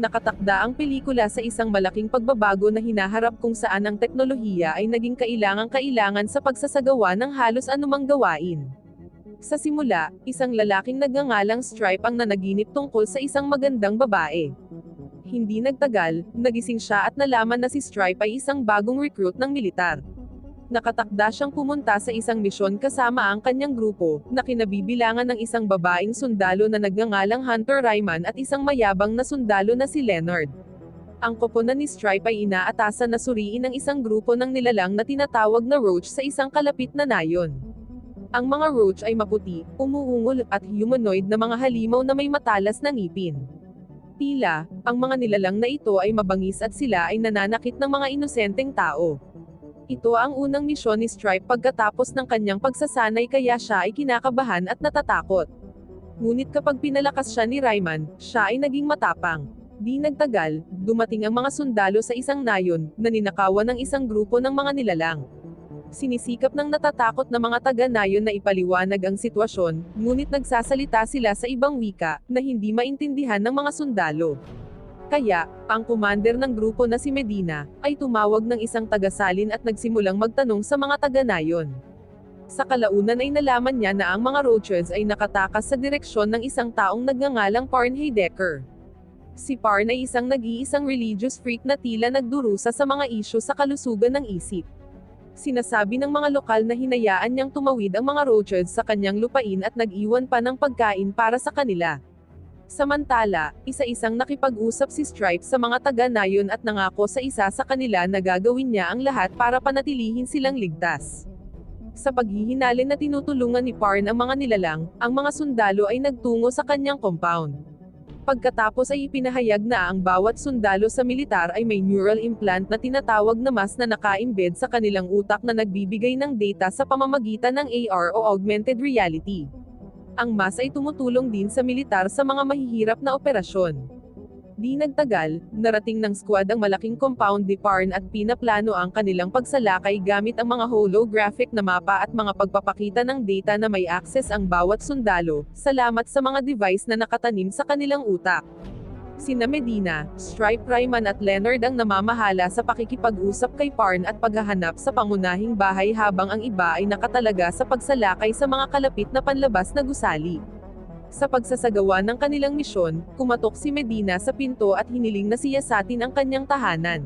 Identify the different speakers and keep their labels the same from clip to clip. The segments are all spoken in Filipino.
Speaker 1: Nakatakda ang pelikula sa isang malaking pagbabago na hinaharap kung saan ang teknolohiya ay naging kailangang-kailangan sa pagsasagawa ng halos anumang gawain. Sa simula, isang lalaking nagngangalang Stripe ang nanaginip tungkol sa isang magandang babae. Hindi nagtagal, nagising siya at nalaman na si Stripe ay isang bagong recruit ng militar. Nakatakda siyang pumunta sa isang misyon kasama ang kanyang grupo, na kinabibilangan ng isang babaeng sundalo na nagngangalang Hunter Ryman at isang mayabang na sundalo na si Leonard. Ang koponan ni Stripe ay inaatasan na suriin ng isang grupo ng nilalang na tinatawag na Roach sa isang kalapit na nayon. Ang mga Roach ay maputi, umuungol, at humanoid na mga halimaw na may matalas na ngipin. Tila, ang mga nilalang na ito ay mabangis at sila ay nananakit ng mga inosenteng tao. Ito ang unang misyon ni Stripe pagkatapos ng kanyang pagsasanay kaya siya ay kinakabahan at natatakot. Ngunit kapag pinalakas siya ni Ryman, siya ay naging matapang. Di nagtagal, dumating ang mga sundalo sa isang nayon, na ninakawan ng isang grupo ng mga nilalang. Sinisikap ng natatakot na mga taga-nayon na ipaliwanag ang sitwasyon, ngunit nagsasalita sila sa ibang wika, na hindi maintindihan ng mga sundalo. Kaya, ang commander ng grupo na si Medina, ay tumawag ng isang tagasalin at nagsimulang magtanong sa mga taga-nayon. Sa kalaunan ay nalaman niya na ang mga roaches ay nakatakas sa direksyon ng isang taong nagngangalang Parn Heidecker. Si Parn ay isang nag-iisang religious freak na tila nagdurusa sa mga isyu sa kalusugan ng isip. Sinasabi ng mga lokal na hinayaan niyang tumawid ang mga roaches sa kanyang lupain at nag-iwan pa ng pagkain para sa kanila. Samantala, isa-isang nakipag-usap si Stripe sa mga taga-nayon at nangako sa isa sa kanila na gagawin niya ang lahat para panatilihin silang ligtas. Sa paghihinalin na tinutulungan ni Parn ang mga nilalang, ang mga sundalo ay nagtungo sa kanyang compound. Pagkatapos ay ipinahayag na ang bawat sundalo sa militar ay may neural implant na tinatawag na mas na naka-embed sa kanilang utak na nagbibigay ng data sa pamamagitan ng AR o augmented reality. Ang MAS ay tumutulong din sa militar sa mga mahihirap na operasyon. Di nagtagal, narating ng squad ang malaking compound ni Parn at pinaplano ang kanilang pagsalakay gamit ang mga holographic na mapa at mga pagpapakita ng data na may access ang bawat sundalo, salamat sa mga device na nakatanim sa kanilang utak. Sina Medina, Stripe Ryman at Leonard ang namamahala sa pakikipag-usap kay Parn at paghahanap sa pangunahing bahay habang ang iba ay nakatalaga sa pagsalakay sa mga kalapit na panlabas na gusali. Sa pagsasagawa ng kanilang misyon, kumatok si Medina sa pinto at hiniling na siyasatin ang kanyang tahanan.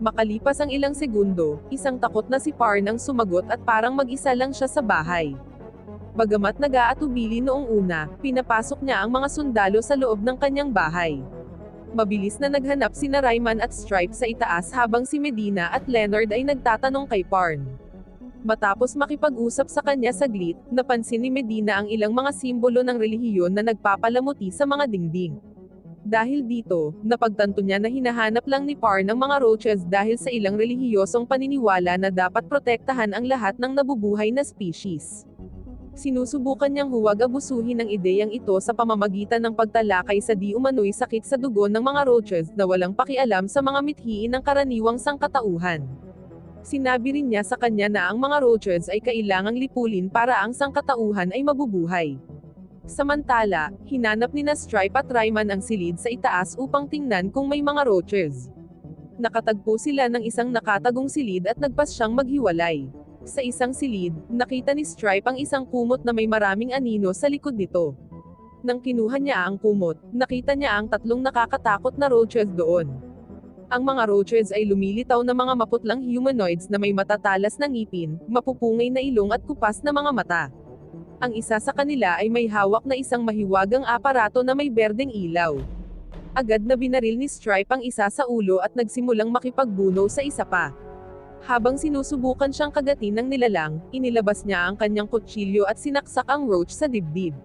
Speaker 1: Makalipas ang ilang segundo, isang takot na si Parn ang sumagot at parang mag-isa lang siya sa bahay. Bagamat nag-aatubili noong una, pinapasok niya ang mga sundalo sa loob ng kanyang bahay. Mabilis na naghanap si Ryman at Stripe sa itaas habang si Medina at Leonard ay nagtatanong kay Parn. Matapos makipag-usap sa kanya saglit, napansin ni Medina ang ilang mga simbolo ng relihiyon na nagpapalamuti sa mga dingding. Dahil dito, napagtanto niya na hinahanap lang ni Parn ang mga roaches dahil sa ilang relihiyosong paniniwala na dapat protektahan ang lahat ng nabubuhay na species. Sinusubukan niyang huwag abusuhin ang ideyang ito sa pamamagitan ng pagtalakay sa di umano'y sakit sa dugo ng mga roaches na walang pakialam sa mga mithiin ng karaniwang sangkatauhan. Sinabi rin niya sa kanya na ang mga roaches ay kailangang lipulin para ang sangkatauhan ay mabubuhay. Samantala, hinanap ni Stripe at Ryman ang silid sa itaas upang tingnan kung may mga roaches. Nakatagpo sila ng isang nakatagong silid at nagpas siyang maghiwalay. Sa isang silid, nakita ni Stripe ang isang kumot na may maraming anino sa likod nito. Nang kinuha niya ang kumot, nakita niya ang tatlong nakakatakot na roaches doon. Ang mga roaches ay lumilitaw na mga maputlang humanoids na may matatalas na ngipin, mapupungay na ilong at kupas na mga mata. Ang isa sa kanila ay may hawak na isang mahiwagang aparato na may berdeng ilaw. Agad na binaril ni Stripe ang isa sa ulo at nagsimulang makipagbuno sa isa pa. Habang sinusubukan siyang kagatin ng nilalang, inilabas niya ang kanyang kutsilyo at sinaksak ang roach sa dibdib.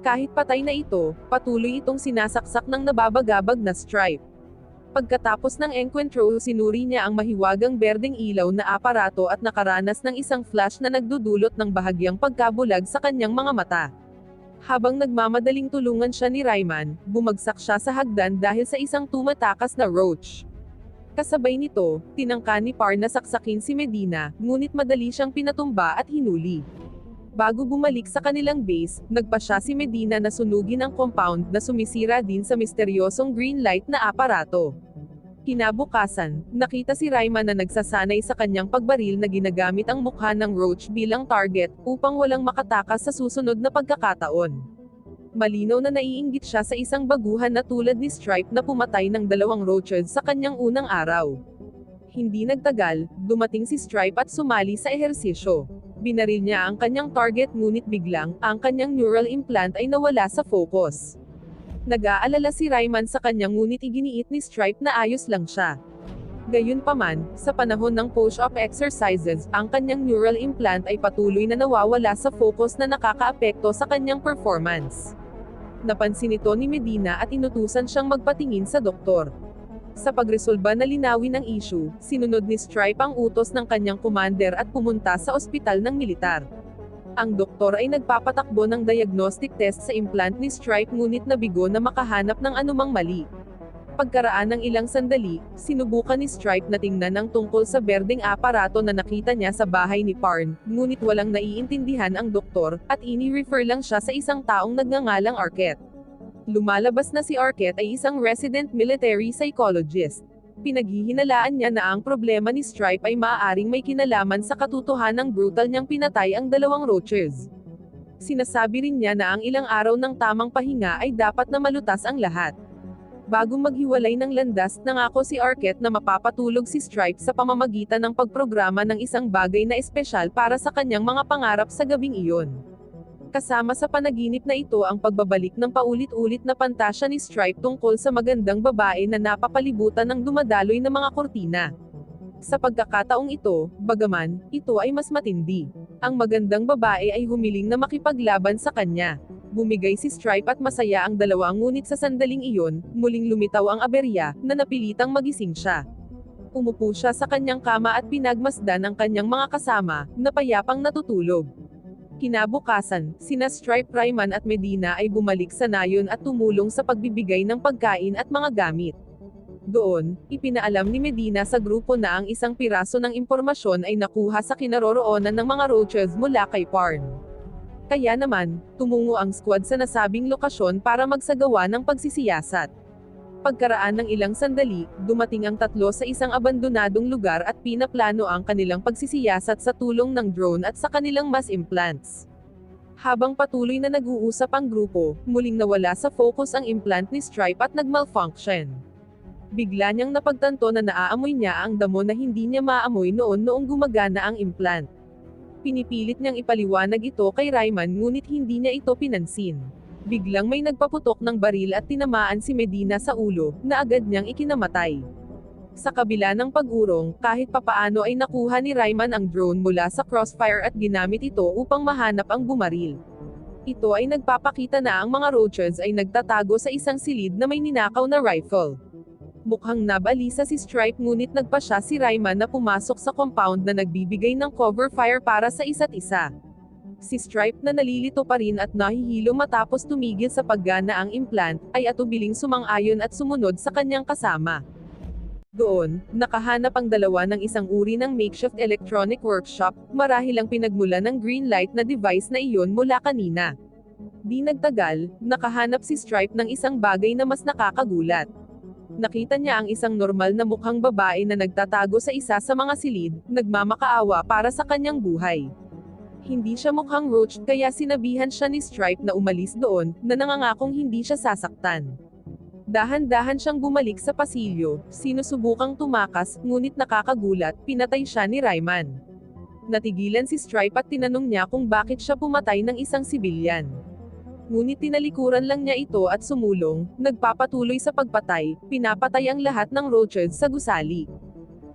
Speaker 1: Kahit patay na ito, patuloy itong sinasaksak ng nababagabag na stripe. Pagkatapos ng enkwentro, sinuri niya ang mahiwagang berdeng ilaw na aparato at nakaranas ng isang flash na nagdudulot ng bahagyang pagkabulag sa kanyang mga mata. Habang nagmamadaling tulungan siya ni Ryman, bumagsak siya sa hagdan dahil sa isang tumatakas na roach. Kasabay nito, tinangka ni Par na saksakin si Medina, ngunit madali siyang pinatumba at hinuli. Bago bumalik sa kanilang base, nagpa siya si Medina na sunugin ang compound na sumisira din sa misteryosong green light na aparato. Kinabukasan, nakita si Rayman na nagsasanay sa kanyang pagbaril na ginagamit ang mukha ng roach bilang target upang walang makatakas sa susunod na pagkakataon. Malinaw na naiinggit siya sa isang baguhan na tulad ni Stripe na pumatay ng dalawang roaches sa kanyang unang araw. Hindi nagtagal, dumating si Stripe at sumali sa ehersisyo. Binaril niya ang kanyang target ngunit biglang, ang kanyang neural implant ay nawala sa focus. Nag-aalala si Rayman sa kanya ngunit iginiit ni Stripe na ayos lang siya. Gayunpaman, sa panahon ng push-up exercises, ang kanyang neural implant ay patuloy na nawawala sa focus na nakakaapekto sa kanyang performance. Napansin ito ni Medina at inutusan siyang magpatingin sa doktor. Sa pagresolba na linawin ang issue, sinunod ni Stripe ang utos ng kanyang commander at pumunta sa ospital ng militar. Ang doktor ay nagpapatakbo ng diagnostic test sa implant ni Stripe ngunit nabigo na makahanap ng anumang mali. Pagkaraan ng ilang sandali, sinubukan ni Stripe na tingnan ang tungkol sa berdeng aparato na nakita niya sa bahay ni Parn, ngunit walang naiintindihan ang doktor, at ini-refer lang siya sa isang taong nagngangalang Arquette. Lumalabas na si Arquette ay isang resident military psychologist. Pinaghihinalaan niya na ang problema ni Stripe ay maaaring may kinalaman sa katotohanang brutal niyang pinatay ang dalawang roaches. Sinasabi rin niya na ang ilang araw ng tamang pahinga ay dapat na malutas ang lahat. Bago maghiwalay ng landas, nangako si Arquette na mapapatulog si Stripe sa pamamagitan ng pagprograma ng isang bagay na espesyal para sa kanyang mga pangarap sa gabing iyon. Kasama sa panaginip na ito ang pagbabalik ng paulit-ulit na pantasya ni Stripe tungkol sa magandang babae na napapalibutan ng dumadaloy na mga kortina. Sa pagkakataong ito, bagaman, ito ay mas matindi. Ang magandang babae ay humiling na makipaglaban sa kanya. Bumigay si Stripe at masaya ang dalawa ngunit sa sandaling iyon, muling lumitaw ang aberya, na napilitang magising siya. Umupo siya sa kanyang kama at pinagmasdan ang kanyang mga kasama, na payapang natutulog. Kinabukasan, sina Stripe Ryman at Medina ay bumalik sa nayon at tumulong sa pagbibigay ng pagkain at mga gamit. Doon, ipinaalam ni Medina sa grupo na ang isang piraso ng impormasyon ay nakuha sa kinaroroonan ng mga roaches mula kay Parn. Kaya naman, tumungo ang squad sa nasabing lokasyon para magsagawa ng pagsisiyasat. Pagkaraan ng ilang sandali, dumating ang tatlo sa isang abandonadong lugar at pinaplano ang kanilang pagsisiyasat sa tulong ng drone at sa kanilang mass implants. Habang patuloy na nag-uusap ang grupo, muling nawala sa focus ang implant ni Stripe at nagmalfunction. Bigla niyang napagtanto na naaamoy niya ang damo na hindi niya maamoy noon noong gumagana ang implant. Pinipilit niyang ipaliwanag ito kay Ryman ngunit hindi niya ito pinansin. Biglang may nagpaputok ng baril at tinamaan si Medina sa ulo, na agad niyang ikinamatay. Sa kabila ng pag-urong, kahit papaano ay nakuha ni Ryman ang drone mula sa crossfire at ginamit ito upang mahanap ang bumaril. Ito ay nagpapakita na ang mga roaches ay nagtatago sa isang silid na may ninakaw na rifle. Mukhang nabalisa si Stripe ngunit nagpa siya si Ryman na pumasok sa compound na nagbibigay ng cover fire para sa isa't isa. Si Stripe na nalilito pa rin at nahihilo matapos tumigil sa paggana ang implant, ay atubiling sumang-ayon at sumunod sa kanyang kasama. Doon, nakahanap ang dalawa ng isang uri ng makeshift electronic workshop, marahil ang pinagmula ng green light na device na iyon mula kanina. Di nagtagal, nakahanap si Stripe ng isang bagay na mas nakakagulat. Nakita niya ang isang normal na mukhang babae na nagtatago sa isa sa mga silid, nagmamakaawa para sa kanyang buhay. Hindi siya mukhang roach, kaya sinabihan siya ni Stripe na umalis doon, na nangangakong hindi siya sasaktan. Dahan-dahan siyang bumalik sa pasilyo, sinusubukang tumakas, ngunit nakakagulat, pinatay siya ni Ryman. Natigilan si Stripe at tinanong niya kung bakit siya pumatay ng isang sibilyan. Ngunit tinalikuran lang niya ito at sumulong, nagpapatuloy sa pagpatay, pinapatay ang lahat ng roaches sa gusali.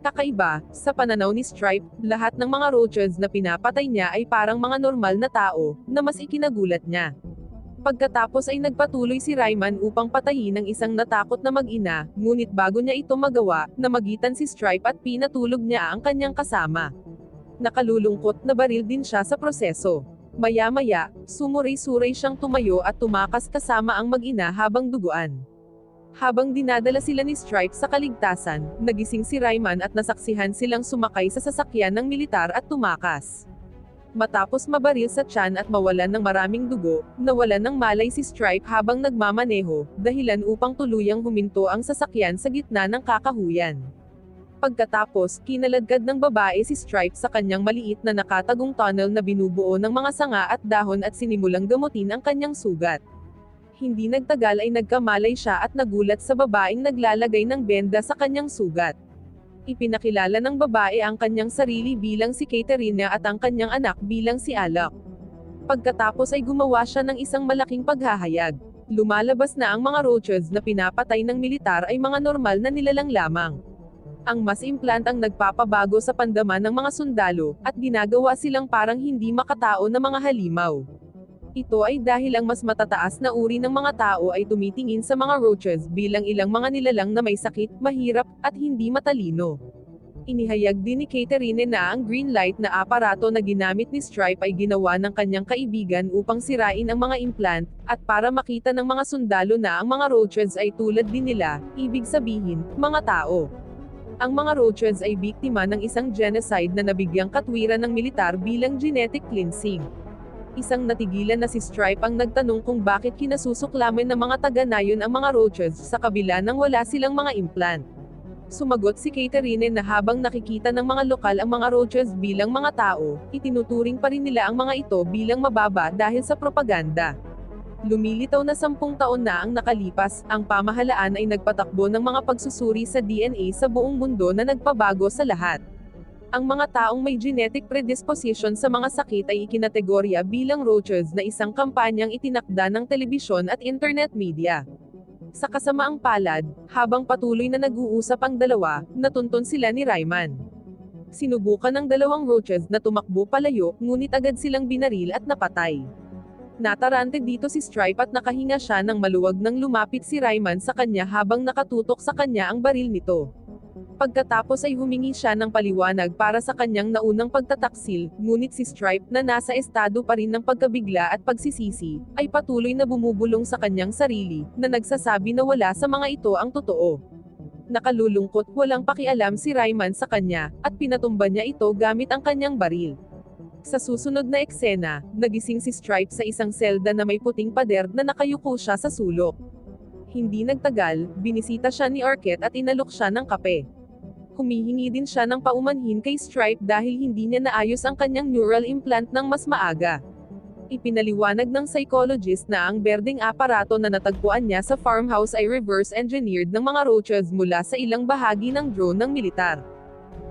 Speaker 1: Kakaiba, sa pananaw ni Stripe, lahat ng mga roaches na pinapatay niya ay parang mga normal na tao, na mas ikinagulat niya. Pagkatapos ay nagpatuloy si Ryman upang patayin ang isang natakot na mag-ina, ngunit bago niya ito magawa, namagitan si Stripe at pinatulog niya ang kanyang kasama. Nakalulungkot na baril din siya sa proseso. Maya-maya, sumuray-suray siyang tumayo at tumakas kasama ang mag-ina habang duguan. Habang dinadala sila ni Stripe sa kaligtasan, nagising si Ryman at nasaksihan silang sumakay sa sasakyan ng militar at tumakas. Matapos mabaril sa tiyan at mawalan ng maraming dugo, nawalan ng malay si Stripe habang nagmamaneho, dahilan upang tuluyang huminto ang sasakyan sa gitna ng kakahuyan. Pagkatapos, kinaladkad ng babae si Stripe sa kanyang maliit na nakatagong tunnel na binubuo ng mga sanga at dahon at sinimulang gamutin ang kanyang sugat. Hindi nagtagal ay nagkamalay siya at nagulat sa babaeng naglalagay ng benda sa kanyang sugat. Ipinakilala ng babae ang kanyang sarili bilang si Katerina at ang kanyang anak bilang si Alak. Pagkatapos ay gumawa siya ng isang malaking paghahayag. Lumalabas na ang mga roaches na pinapatay ng militar ay mga normal na nilalang lamang. Ang mas implant ang nagpapabago sa pandaman ng mga sundalo, at ginagawa silang parang hindi makatao na mga halimaw. Ito ay dahil ang mas matataas na uri ng mga tao ay tumitingin sa mga roaches bilang ilang mga nilalang na may sakit, mahirap, at hindi matalino. Inihayag din ni Catherine na ang green light na aparato na ginamit ni Stripe ay ginawa ng kanyang kaibigan upang sirain ang mga implant, at para makita ng mga sundalo na ang mga roaches ay tulad din nila, ibig sabihin, mga tao. Ang mga roaches ay biktima ng isang genocide na nabigyang katwiran ng militar bilang genetic cleansing. Isang natigilan na si Stripe ang nagtanong kung bakit kinasusuklamin ng mga taga-nayon ang mga roaches sa kabila ng wala silang mga implant. Sumagot si Catherine na habang nakikita ng mga lokal ang mga roaches bilang mga tao, itinuturing pa rin nila ang mga ito bilang mababa dahil sa propaganda. Lumilitaw na sampung taon na ang nakalipas, ang pamahalaan ay nagpatakbo ng mga pagsusuri sa DNA sa buong mundo na nagpabago sa lahat. Ang mga taong may genetic predisposition sa mga sakit ay ikinategorya bilang roaches na isang kampanyang itinakda ng telebisyon at internet media. Sa kasamaang palad, habang patuloy na nag-uusap ang dalawa, natuntun sila ni Ryman. Sinubukan ng dalawang roaches na tumakbo palayo, ngunit agad silang binaril at napatay. Natarante dito si Stripe at nakahinga siya nang maluwag nang lumapit si Ryman sa kanya habang nakatutok sa kanya ang baril nito. Pagkatapos ay humingi siya ng paliwanag para sa kanyang naunang pagtataksil, ngunit si Stripe na nasa estado pa rin ng pagkabigla at pagsisisi, ay patuloy na bumubulong sa kanyang sarili, na nagsasabi na wala sa mga ito ang totoo. Nakalulungkot, walang pakialam si Ryman sa kanya, at pinatumba niya ito gamit ang kanyang baril. Sa susunod na eksena, nagising si Stripe sa isang selda na may puting pader na nakayuko siya sa sulok. Hindi nagtagal, binisita siya ni Arquette at inalok siya ng kape. Humihingi din siya ng paumanhin kay Stripe dahil hindi niya naayos ang kanyang neural implant ng mas maaga. Ipinaliwanag ng psychologist na ang berdeng aparato na natagpuan niya sa farmhouse ay reverse engineered ng mga roaches mula sa ilang bahagi ng drone ng militar.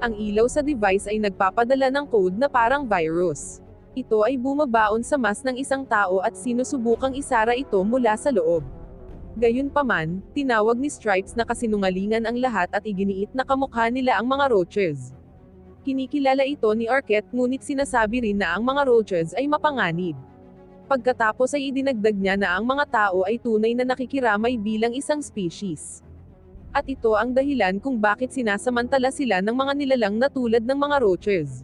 Speaker 1: Ang ilaw sa device ay nagpapadala ng code na parang virus. Ito ay bumabaon sa mas ng isang tao at sinusubukang isara ito mula sa loob. Gayunpaman, tinawag ni Stripes na kasinungalingan ang lahat at iginiit na kamukha nila ang mga roaches. Kinikilala ito ni Arquette ngunit sinasabi rin na ang mga roaches ay mapanganib. Pagkatapos ay idinagdag niya na ang mga tao ay tunay na nakikiramay bilang isang species. At ito ang dahilan kung bakit sinasamantala sila ng mga nilalang na tulad ng mga roaches.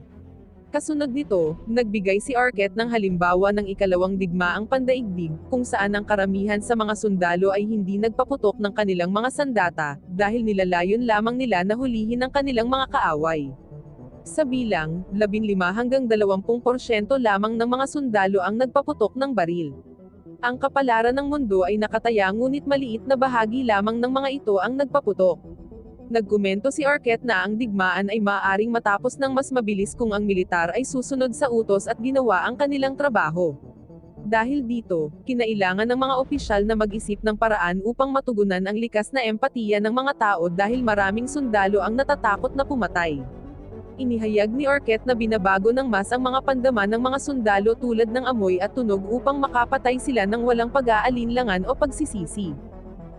Speaker 1: Kasunod nito, nagbigay si Arquette ng halimbawa ng ikalawang digmaang pandaigdig, kung saan ang karamihan sa mga sundalo ay hindi nagpaputok ng kanilang mga sandata, dahil nilalayon lamang nila na hulihin ang kanilang mga kaaway. Sa bilang, 15 hanggang 20% lamang ng mga sundalo ang nagpaputok ng baril. Ang kapalaran ng mundo ay nakataya ngunit maliit na bahagi lamang ng mga ito ang nagpaputok. Nagkomento si Arquette na ang digmaan ay maaaring matapos ng mas mabilis kung ang militar ay susunod sa utos at ginawa ang kanilang trabaho. Dahil dito, kinailangan ng mga opisyal na mag-isip ng paraan upang matugunan ang likas na empatiya ng mga tao dahil maraming sundalo ang natatakot na pumatay. Inihayag ni Arquette na binabago ng mas ang mga pandaman ng mga sundalo tulad ng amoy at tunog upang makapatay sila ng walang pag-aalinlangan o pagsisisi.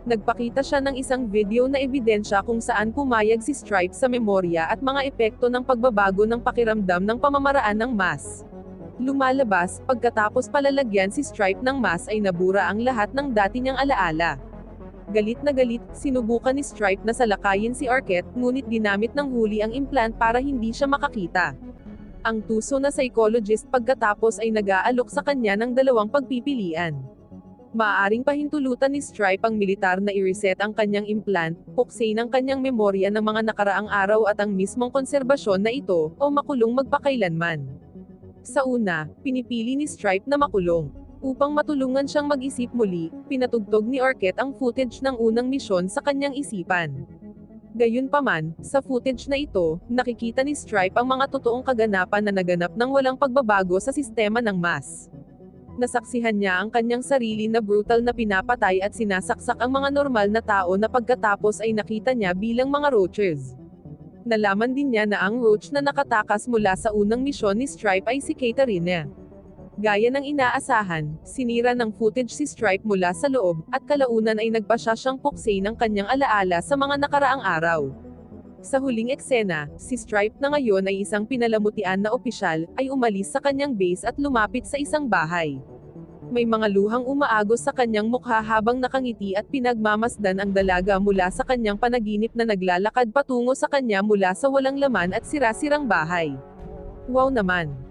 Speaker 1: Nagpakita siya ng isang video na ebidensya kung saan pumayag si Stripe sa memorya at mga epekto ng pagbabago ng pakiramdam ng pamamaraan ng mas. Lumalabas, pagkatapos palalagyan si Stripe ng mas ay nabura ang lahat ng dati niyang alaala. Galit na galit, sinubukan ni Stripe na salakayin si Arquette, ngunit dinamit ng huli ang implant para hindi siya makakita. Ang tuso na psychologist pagkatapos ay nag-aalok sa kanya ng dalawang pagpipilian. Maaaring pahintulutan ni Stripe ang militar na i-reset ang kanyang implant, puksain ang kanyang memorya ng mga nakaraang araw at ang mismong konserbasyon na ito, o makulong magpakailanman. Sa una, pinipili ni Stripe na makulong. Upang matulungan siyang mag-isip muli, pinatugtog ni Orket ang footage ng unang misyon sa kanyang isipan. Gayunpaman, sa footage na ito, nakikita ni Stripe ang mga totoong kaganapan na naganap ng walang pagbabago sa sistema ng MAS. Nasaksihan niya ang kanyang sarili na brutal na pinapatay at sinasaksak ang mga normal na tao na pagkatapos ay nakita niya bilang mga roaches. Nalaman din niya na ang roach na nakatakas mula sa unang misyon ni Stripe ay si Katarina. Gaya ng inaasahan, sinira ng footage si Stripe mula sa loob, at kalaunan ay nagpa siya siyang puksay ng kanyang alaala sa mga nakaraang araw. Sa huling eksena, si Stripe na ngayon ay isang pinalamutian na opisyal, ay umalis sa kanyang base at lumapit sa isang bahay. May mga luhang umaagos sa kanyang mukha habang nakangiti at pinagmamasdan ang dalaga mula sa kanyang panaginip na naglalakad patungo sa kanya mula sa walang laman at sirasirang bahay. Wow naman!